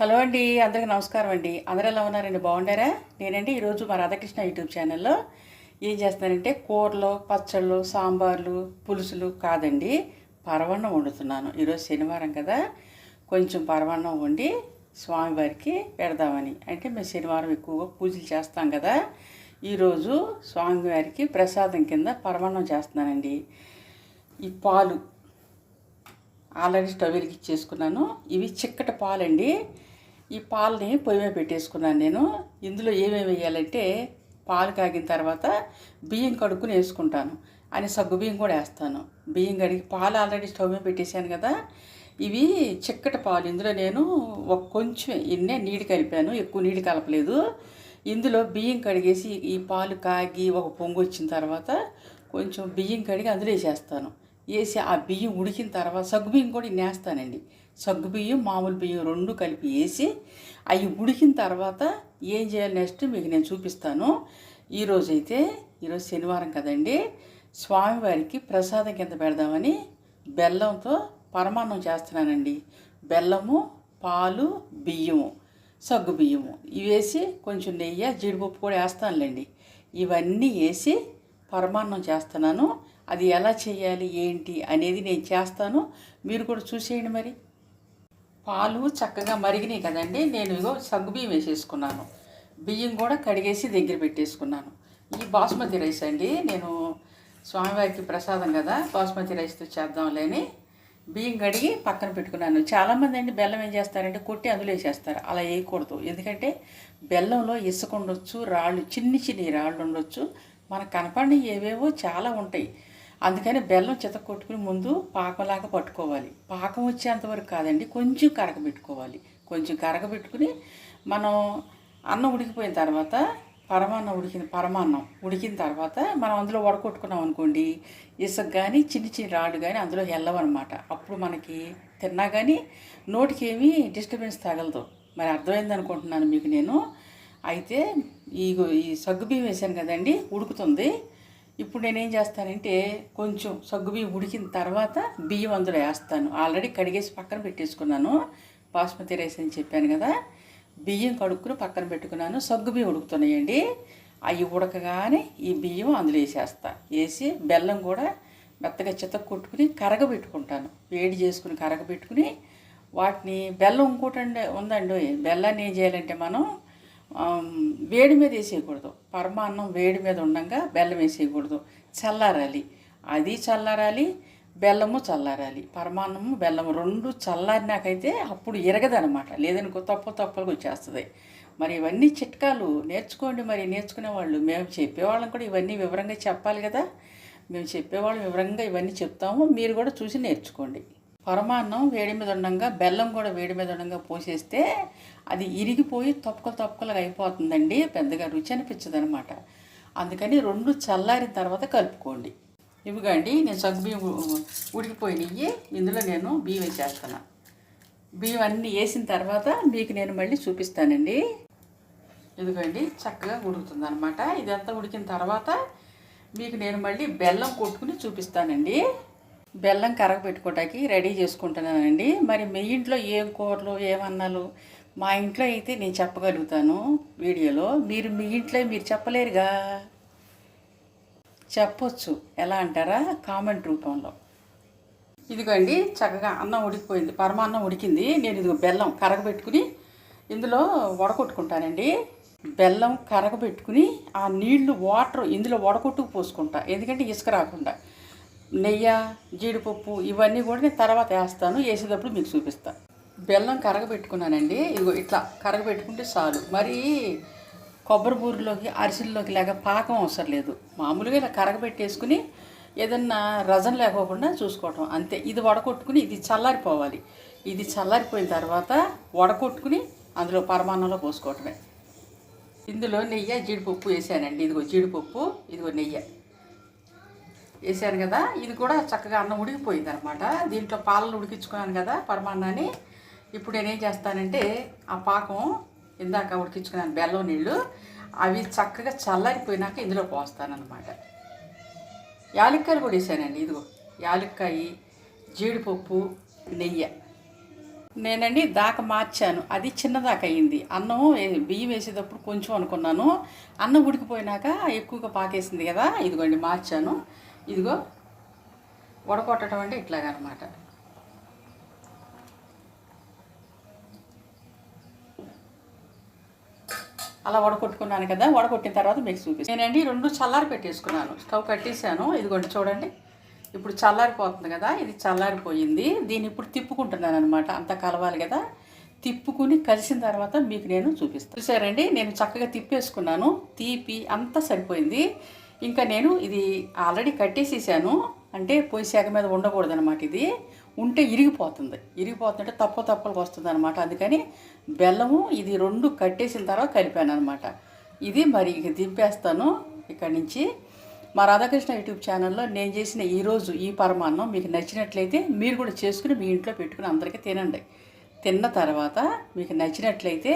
Hello అండి అందరికీ నమస్కారం అండి. అందరూ ఎలా ఉన్నారండి బాగుండారా? నేనండి ఈరోజు మా రాధాకృష్ణ యూట్యూబ్ ఛానల్లో ఏం చేస్తున్నానంటే కూరలు పచ్చళ్ళు సాంబార్లు పులుసులు కాదండి పరవన్నం వండుతున్నాను. ఈరోజు శనివారం కదా కొంచెం పరవన్నం వండి స్వామివారికి పెడదామని. అంటే మేము శనివారం ఎక్కువగా పూజలు చేస్తాం కదా ఈరోజు స్వామివారికి ప్రసాదం కింద పరవన్నం చేస్తున్నానండి. ఈ పాలు ఆల్రెడీ స్టవ్ వెలిగించేసుకున్నాను. ఇవి చిక్కటి పాలండి. ఈ పాలని పొయ్యి మీద పెట్టేసుకున్నాను నేను. ఇందులో ఏమేమి వేయాలంటే పాలు కాగిన తర్వాత బియ్యం కడుక్కుని వేసుకుంటాను. అని సగ్గు బియ్యం కూడా వేస్తాను. బియ్యం కడిగి పాలు ఆల్రెడీ స్టవ్ మీద పెట్టేశాను కదా. ఇవి చిక్కటి పాలు. ఇందులో నేను ఒక కొంచెం ఇన్నే నీళ్ళు కలిపాను. ఎక్కువ నీళ్ళు కలపలేదు. ఇందులో బియ్యం కడిగేసి ఈ పాలు కాగి ఒక పొంగు వచ్చిన తర్వాత కొంచెం బియ్యం కడిగి అందులో వేసేస్తాను. వేసి ఆ బియ్యం ఉడికిన తర్వాత సగ్గుబియ్యం కూడా నేస్తానండి. సగ్గు బియ్యం మామూలు బియ్యం రెండు కలిపి వేసి అవి ఉడికిన తర్వాత ఏం చేయాలి నెక్స్ట్ మీకు నేను చూపిస్తాను. ఈరోజు అయితే ఈరోజు శనివారం కదండి స్వామివారికి ప్రసాదం కింద పెడదామని బెల్లంతో పరమాన్నం చేస్తున్నానండి. బెల్లము పాలు బియ్యము సగ్గు బియ్యము. ఇవి వేసి కొంచెం నెయ్యి జీడిపప్పు కూడా వేస్తానులేండి. ఇవన్నీ వేసి పరమాన్నం చేస్తున్నాను. అది ఎలా చేయాలి ఏంటి అనేది నేను చేస్తాను. మీరు కూడా చూసేయండి మరి. పాలు చక్కగా మరిగినాయి కదండి. నేను ఇగో సగ్గు బియ్యం వేసేసుకున్నాను. బియ్యం కూడా కడిగేసి దగ్గర పెట్టేసుకున్నాను. ఈ బాస్మతి రైస్ అండి. నేను స్వామివారికి ప్రసాదం కదా బాస్మతి రైస్తో చేద్దాంలేని. బియ్యం కడిగి పక్కన పెట్టుకున్నాను. చాలామంది అండి బెల్లం ఏం చేస్తారంటే కొట్టి అందులో వేసేస్తారు. అలా వేయకూడదు. ఎందుకంటే బెల్లంలో ఇసుక ఉండొచ్చు రాళ్ళు చిన్ని చిన్ని రాళ్ళు ఉండొచ్చు. మనకు కనపడిన ఏవేవో చాలా ఉంటాయి. అందుకని బెల్లం చిత కొట్టుకుని ముందు పాకంలాగా పట్టుకోవాలి. పాకం వచ్చేంతవరకు కాదండి కొంచెం కరగబెట్టుకోవాలి. కొంచెం కరగబెట్టుకుని మనం అన్నం ఉడికిపోయిన తర్వాత పరమాన్నం ఉడికిన పరమాన్నం ఉడికిన తర్వాత మనం అందులో వడకొట్టుకున్నాం అనుకోండి ఇసుక కానీ చిన్ని చిన్ని రాళ్ళు కానీ అందులో వెళ్ళవన్నమాట. అప్పుడు మనకి తిన్నా కానీ నోటికి ఏమీ డిస్టర్బెన్స్ తగలదు. మరి అర్థమైంది అనుకుంటున్నాను మీకు నేను. అయితే ఈ ఈ సగ్గుబియ్యం వేసాను కదండి ఉడుకుతుంది. ఇప్పుడు నేనేం చేస్తానంటే కొంచెం సగ్గుబియ్యం ఉడికిన తర్వాత బియ్యం అందులో వేస్తాను. ఆల్రెడీ కడిగేసి పక్కన పెట్టేసుకున్నాను. బాస్మతి రైస్ అని చెప్పాను కదా బియ్యం కడుక్కుని పక్కన పెట్టుకున్నాను. సగ్గు బియ్యం ఉడుకుతున్నాయండి. అవి ఉడకగానే ఈ బియ్యం అందులో వేసేస్తా. వేసి బెల్లం కూడా మెత్తగా చితక కొట్టుకుని కరగబెట్టుకుంటాను. వేడి చేసుకుని కరగబెట్టుకుని వాటిని బెల్లం ఇంకోటండి ఉందండి. బెల్లాన్ని ఏం చేయాలంటే మనం వేడి మీద వేసేయకూడదు. పరమాన్నం వేడి మీద ఉండగా బెల్లం వేసేయకూడదు. చల్లారాలి. అది చల్లారాలి బెల్లము చల్లారాలి. పరమాన్నము బెల్లము రెండు చల్లారినాకైతే అప్పుడు ఎరగదనమాట లేదనుకో తప్పు తప్పులుగా వచ్చేస్తుంది. మరి ఇవన్నీ చిట్కాలు. నేర్చుకోండి మరి. నేర్చుకునే వాళ్ళు మేము చెప్పేవాళ్ళం కూడా ఇవన్నీ వివరంగా చెప్పాలి కదా. మేము చెప్పేవాళ్ళం వివరంగా ఇవన్నీ చెప్తాము. మీరు కూడా చూసి నేర్చుకోండి. పరమాన్నం వేడి మీద ఉండగా బెల్లం కూడా వేడి మీద ఉండగా పోసేస్తే అది ఇరిగిపోయి తొక్కలు తొక్కలుగా అయిపోతుందండి. పెద్దగా రుచి అనిపించదు అనమాట అందుకని రెండు చల్లారిన తర్వాత కలుపుకోండి. ఇవిగండి నేను సగ్గు బియ్యం ఉడికిపోయినాయి ఇందులో నేను బియ్యం వేసేస్తాను బియ్యం అన్నీ వేసిన తర్వాత మీకు నేను మళ్ళీ చూపిస్తానండి. ఇదిగోండి చక్కగా ఉడుకుతుంది అనమాట ఇదంతా ఉడికిన తర్వాత మీకు నేను మళ్ళీ బెల్లం కొట్టుకుని చూపిస్తానండి. బెల్లం కరగబెట్టుకోవటానికి రెడీ చేసుకుంటున్నానండి. మరి మీ ఇంట్లో ఏం కూరలు ఏమన్నాలు మా ఇంట్లో అయితే నేను చెప్పగలుగుతాను వీడియోలో. మీరు మీ ఇంట్లో మీరు చెప్పలేరుగా? చెప్పొచ్చు. ఎలా అంటారా? కామెంట్ రూపంలో. ఇదిగోండి చక్కగా అన్నం ఉడికిపోయింది. పరమాన్నం ఉడికింది. నేను ఇదిగో బెల్లం కరగబెట్టుకుని ఇందులో వడకొట్టుకుంటానండి బెల్లం కరగబెట్టుకుని ఆ నీళ్ళు వాటర్ ఇందులో వడకొట్టుకు పోసుకుంటా. ఎందుకంటే ఇసుక రాకుండా. నెయ్యి జీడిపప్పు ఇవన్నీ కూడా నేను తర్వాత వేస్తాను. వేసేటప్పుడు మీకు చూపిస్తాను బెల్లం కరగబెట్టుకున్నానండి. ఇదిగో ఇట్లా కరగబెట్టుకుంటే చాలు. మరి కొబ్బరి బూరిలోకి అరిసెల్లోకి లేక పాకం అవసరం లేదు. మామూలుగా ఇలా కరగబెట్టేసుకుని ఏదన్నా రజన లేకోకుండా చూసుకోవటం. అంతే. ఇది వడకొట్టుకుని ఇది చల్లారిపోవాలి. ఇది చల్లారిపోయిన తర్వాత వడకొట్టుకుని అందులో పరమాన్నంలో పోసుకోవటమే. ఇందులో నెయ్యి జీడిపప్పు వేసానండి. ఇదిగో జీడిపప్పు ఇదిగో నెయ్యి. వేసాను కదా ఇది కూడా చక్కగా అన్నం ఉడికిపోయింది అనమాట దీంట్లో పాలను ఉడికించుకున్నాను కదా పరమాన్నాన్ని. ఇప్పుడు నేనేం చేస్తానంటే ఆ పాకం ఇందాక ఉడికించుకున్నాను బెల్లం నీళ్ళు. అవి చక్కగా చల్లారిపోయినాక ఇందులో పోస్తానన్నమాట. యాలక్కాయలు కూడా వేసానండి ఇదిగో. యాలక్కాయ జీడిపప్పు నెయ్యి. నేనండి దాక మార్చాను. అది చిన్నదాకా అయింది. అన్నం బియ్యం వేసేటప్పుడు కొంచెం అనుకున్నాను. అన్నం ఉడికిపోయినాక ఎక్కువగా పాకేసింది కదా ఇదిగోండి మార్చాను. ఇదిగో వడకొట్టడం అంటే ఇట్లాగనమాట. అలా వడకొట్టుకున్నాను కదా వడకొట్టిన తర్వాత మీకు చూపిస్తాను. నేనండి రెండు చల్లారి పెట్టేసుకున్నాను. స్టవ్ కట్టేసాను ఇదిగోండి చూడండి. ఇప్పుడు చల్లారిపోతుంది కదా ఇది చల్లారిపోయింది. దీన్ని ఇప్పుడు తిప్పుకుంటున్నాను అనమాట. అంత కలవాలి కదా. తిప్పుకుని కలిసిన తర్వాత మీకు నేను చూపిస్తాను. చూసారండి? నేను చక్కగా తిప్పేసుకున్నాను. తీపి అంతా సరిపోయింది. ఇంకా నేను ఇది ఆల్రెడీ కట్టేసేసాను. అంటే పొయ్యి శాఖ మీద ఉండకూడదు అనమాట ఇది. ఉంటే ఇరిగిపోతుంది. ఇరిగిపోతుంటే తప్పు తప్పులకు వస్తుంది అనమాట అందుకని బెల్లము ఇది రెండు కట్టేసిన తర్వాత కలిపాను అనమాట ఇది మరి ఇక దింపేస్తాను ఇక్కడి నుంచి. మా రాధాకృష్ణ యూట్యూబ్ ఛానల్లో నేను చేసిన ఈరోజు ఈ పరమాన్నం మీకు నచ్చినట్లయితే మీరు కూడా చేసుకుని మీ ఇంట్లో పెట్టుకుని అందరికీ తినండి. తిన్న తర్వాత మీకు నచ్చినట్లయితే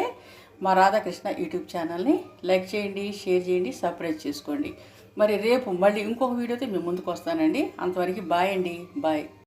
మా రాధాకృష్ణ యూట్యూబ్ ఛానల్ని లైక్ చేయండి షేర్ చేయండి సబ్స్క్రైబ్ చేసుకోండి. మరి రేపు మళ్ళీ ఇంకొక వీడియోతో మేము ముందుకు వస్తానండి. అంతవరకు బాయ్ అండి. బాయ్.